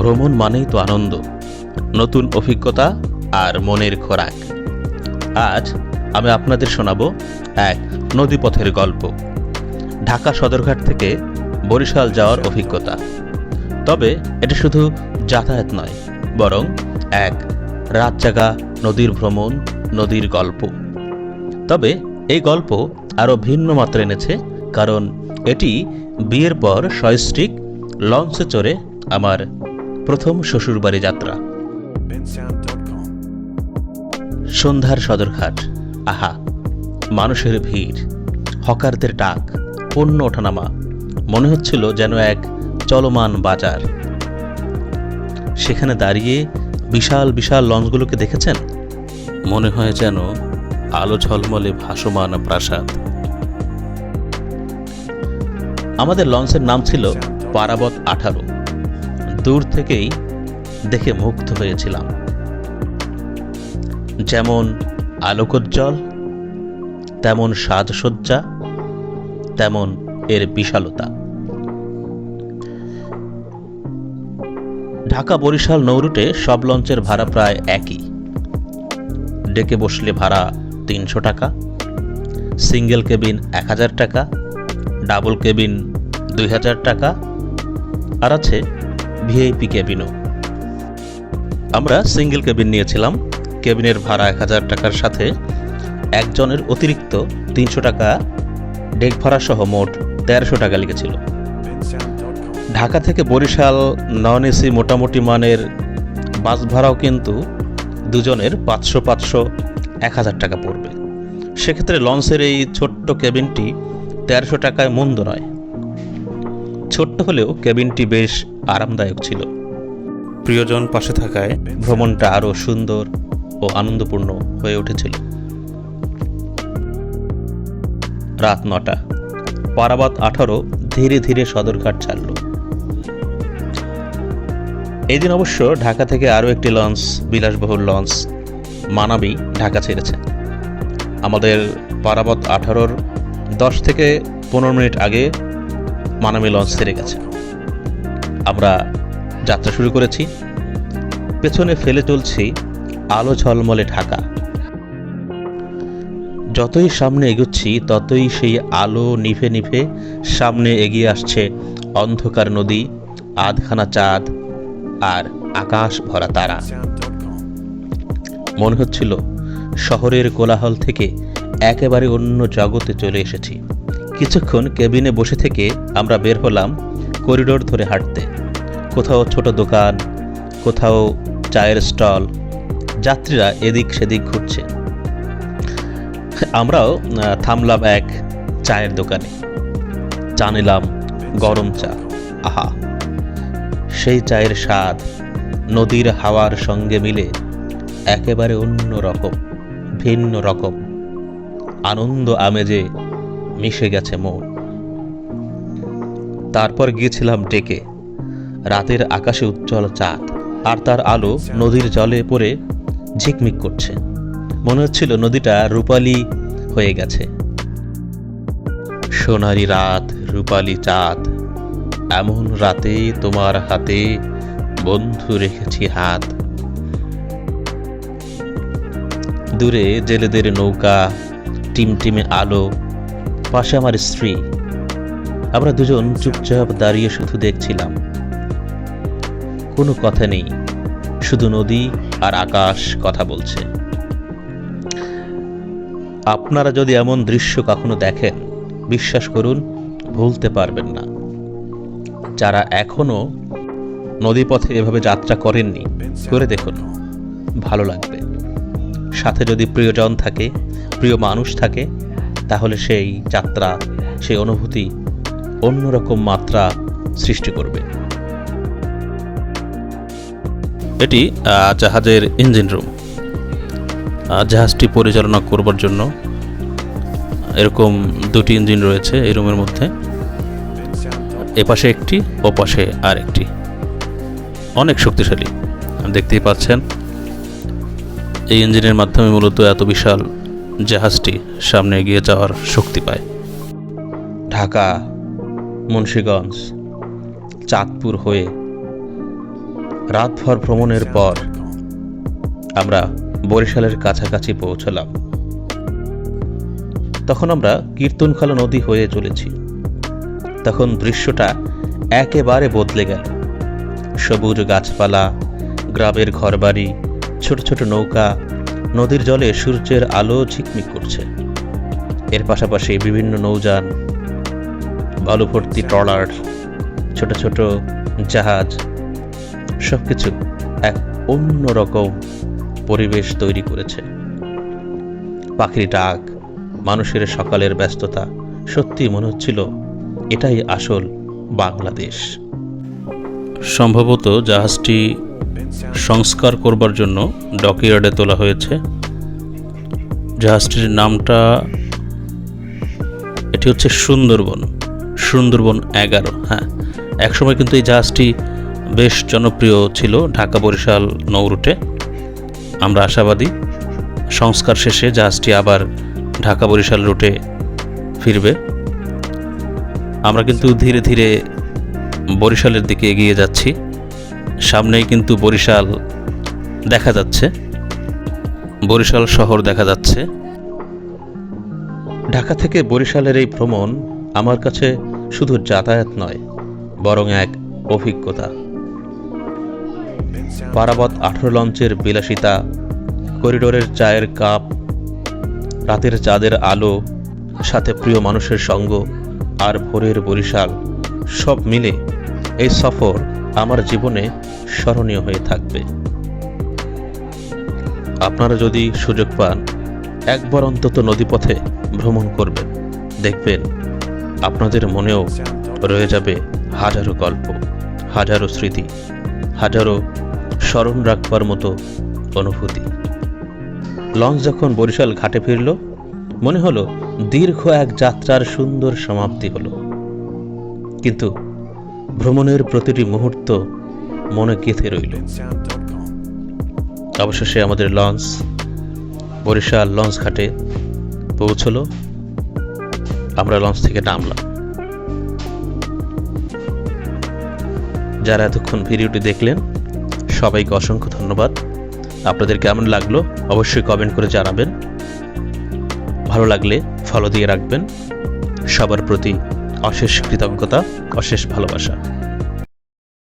ভ্রমণ মানেই তো আনন্দ, নতুন অভিজ্ঞতা আর মনের খোরাক। আজ আমি আপনাদের শোনাবো এক নদীপথের গল্প, ঢাকা সদরঘাট থেকে বরিশাল যাওয়ার অভিজ্ঞতা। তবে এটা শুধু যাতায়াত নয়, বরং এক রাত জাগা নদীর ভ্রমণ, নদীর গল্প। তবে এই গল্প আরও ভিন্ন মাত্রা এনেছে, কারণ এটি বিয়ের পর সয়স্ট্রিক লঞ্চে চড়ে আমার প্রথম শ্বশুরবাড়ি যাত্রা। সন্ধ্যার সদরঘাট। আহা, মানুষের ভিড়, হকারদের ডাক, পণ্য ওঠানামা। মনে হচ্ছিল যেন এক চলমান বাজার। সেখানে দাঁড়িয়ে বিশাল বিশাল লঞ্চগুলোকে দেখেছেন? মনে হয় যেন আলো ঝলমলে ভাসমান প্রাসাদ। আমাদের লঞ্চের নাম ছিল পারাবত আঠারো। দূর থেকেই দেখে মুগ্ধ হয়েছিলাম। যেমন আলোকোজ্জ্বল, তেমন সাজসজ্জা, তেমন এর বিশালতা। ঢাকা বরিশাল নৌরুটে সব লঞ্চের ভাড়া প্রায় একই। ডেকে বসলে ভাড়া তিনশো টাকা, সিঙ্গেল কেবিন এক হাজার টাকা, ডাবল কেবিন দুই হাজার টাকা, আর আছে ভিআইপি কেবিনও আমরা সিঙ্গেল কেবিন নিয়েছিলাম। কেবিনের ভাড়া এক হাজার টাকার সাথে একজনের অতিরিক্ত তিনশো টাকা, ডেক ভাড়া সহ মোট তেরোশো টাকা লেগেছিল। ঢাকা থেকে বরিশাল নন এসি মোটামুটি মানের বাস ভাড়াও কিন্তু দুজনের পাঁচশো পাঁচশো এক হাজার টাকা পড়বে। সেক্ষেত্রে লঞ্চের এই ছোট্ট কেবিনটি তেরোশো টাকায় মন্দ নয়। ছোট্ট হলেও কেবিনটি বেশ আরামদায়ক ছিল। প্রিয়জন পাশে থাকায় ভ্রমণটা আরও সুন্দর ও আনন্দপূর্ণ হয়ে উঠেছিল। রাত নটা। পারাবাত আঠারো ধীরে ধীরে সদরঘাট ছাড়ল। এই দিন অবশ্য ঢাকা থেকে আরও একটি লঞ্চ বিলাসবহুল লঞ্চ মানাবি ঢাকা ছেড়েছে। আমাদের পারাবত আঠারোর দশ থেকে পনেরো মিনিট আগে মানাবি লঞ্চ ছেড়ে গেছে। আমরা যাত্রা শুরু করেছি। পেছনে ফেলে চলছি আলো ঝলমলে ঢাকা। যতই সামনে এগোচ্ছি, ততই সেই আলো নিভে নিভে সামনে এগিয়ে আসছে অন্ধকার নদী, আধখানা চাঁদ আর আকাশ ভরা তারা। মনে হচ্ছিল শহরের কোলাহল থেকে একেবারে অন্য জগতে চলে এসেছি। কিছুক্ষণ কেবিনে বসে থেকে আমরা বের হলাম করিডোর ধরে হাঁটতে। কোথাও ছোট দোকান, কোথাও চায়ের স্টল, যাত্রীরা এদিক সেদিক ঘুরছে। আমরাও থামলাম এক চায়ের দোকানে। চা নিলাম, গরম চা। আহা! সেই চায়ের স্বাদ নদীর হাওয়ার সঙ্গে মিলে একেবারে অন্য রকম, ভিন্ন রকম। আনন্দ আমেজে মিশে গেছে মন। তারপর গিয়েছিলাম ডেকে। রাতের আকাশে উজ্জ্বল চাঁদ, আর তার আলো নদীর জলে পড়ে ঝিকমিক করছে। মনে হচ্ছিল নদীটা রূপালি হয়ে গেছে। সোনারি রাত, রূপালি চাঁদ, এমন রাতে তোমার হাতে বন্ধু রেখেছি হাত। দূরে জেলেদের নৌকা, টিমটিমে আলো, পাশে আমার স্ত্রী। আমরা দুজন চুপচাপ দাঁড়িয়ে শুধু দেখছিলাম। কোনো কথা নেই। শুধু নদী আর আকাশ কথা বলছে। আপনারা যদি এমন দৃশ্য কখনো দেখেন, বিশ্বাস করুন, ভুলতে পারবেন না। যারা এখনও নদীপথে এভাবে যাত্রা করেননি, করে দেখুন, ভালো লাগবে। সাথে যদি প্রিয়জন থাকে, প্রিয় মানুষ থাকে, তাহলে সেই যাত্রা, সেই অনুভূতি অন্যরকম মাত্রা সৃষ্টি করবে। এটি জাহাজের ইঞ্জিন রুম। জাহাজটি পরিচালনা করবার জন্য এরকম দুটি ইঞ্জিন রয়েছে এই রুমের মধ্যে। এপাশে একটি, ওপাশে আর একটি অনেক শক্তিশালী, দেখতেই পাচ্ছেন। এই ইঞ্জিনের মাধ্যমে মূলত এত বিশাল জাহাজটি সামনে এগিয়ে যাওয়ার শক্তি পায়। ঢাকা, মুন্সীগঞ্জ, চাঁদপুর হয়ে রাতভর ভ্রমণের পর আমরা বরিশালের কাছাকাছি পৌঁছলাম। তখন আমরা কীর্তনখালা নদী হয়ে চলেছি। তখন দৃশ্যটা একেবারে বদলে গেল। সবুজ গাছপালা, গ্রামের ঘরবাড়ি, ছোট ছোট নৌকা, নদীর জলে সূর্যের আলো ঝিকমিক করছে। এর পাশাপাশি বিভিন্ন নৌযান, বালুভর্তি ট্রলার, ছোট ছোট জাহাজ সব কিছু এক অন্যরকম পরিবেশ তৈরি করেছে। পাখির ডাক, মানুষের সকালের ব্যস্ততা, সত্যি মনে হচ্ছিল এটাই আসল বাংলাদেশ। সম্ভবত জাহাজটি সংস্কার করবার জন্য ডকইয়ার্ডে তোলা হয়েছে। জাহাজটির নামটা এটি হচ্ছে সুন্দরবন সুন্দরবন এগারো হ্যাঁ। একসময় কিন্তু এই জাহাজটি বেশ জনপ্রিয় ছিল ঢাকা বরিশাল নৌরুটে আমরা আশাবাদী, সংস্কার শেষে জাহাজটি আবার ঢাকা বরিশাল রুটে ফিরবে। আমরা কিন্তু ধীরে ধীরে বরিশালের দিকে এগিয়ে যাচ্ছি। সামনেই কিন্তু বরিশাল দেখা যাচ্ছে। বরিশাল শহর দেখা যাচ্ছে। ঢাকা থেকে বরিশালের এই ভ্রমণ আমার কাছে শুধু যাতায়াত নয়, বরং এক অভিজ্ঞতা। পারাবত আঠারো লঞ্চের বিলাসিতা, করিডোরের চায়ের কাপ, রাতের চাঁদের আলো, সাথে প্রিয় মানুষের সঙ্গ আর ভোরের বরিশাল, সব মিলে এই সফর আমার জীবনে স্মরণীয় হয়ে থাকবে। আপনারা যদি সুযোগ পান, একবার অন্তত নদীপথে ভ্রমণ করবেন। দেখবেন আপনাদের মনেও রয়ে যাবে হাজারো গল্প, হাজারো স্মৃতি, হাজারো স্মরণ রাখবার মতো অনুভূতি। লঞ্চ যখন বরিশাল ঘাটে ফিরল, মনে হলো দীর্ঘ এক যাত্রার সুন্দর সমাপ্তি হলো। কিন্তু ভ্রমণের প্রতিটি মুহূর্ত মনে গেঁথে রইল। অবশেষে আমাদের লঞ্চ, বরিশাল লঞ্চ ঘাটে পৌঁছলো। আমরা লঞ্চ থেকে নামলাম। যারা এতক্ষণ ভিডিওটি দেখলেন সবাইকে অসংখ্য ধন্যবাদ। আপনাদের কেমন লাগল অবশ্যই কমেন্ট করে জানাবেন। ভালো লাগলে ফলো দিয়ে রাখবেন। সবার প্রতি অশেষ কৃতজ্ঞতা, অশেষ ভালোবাসা।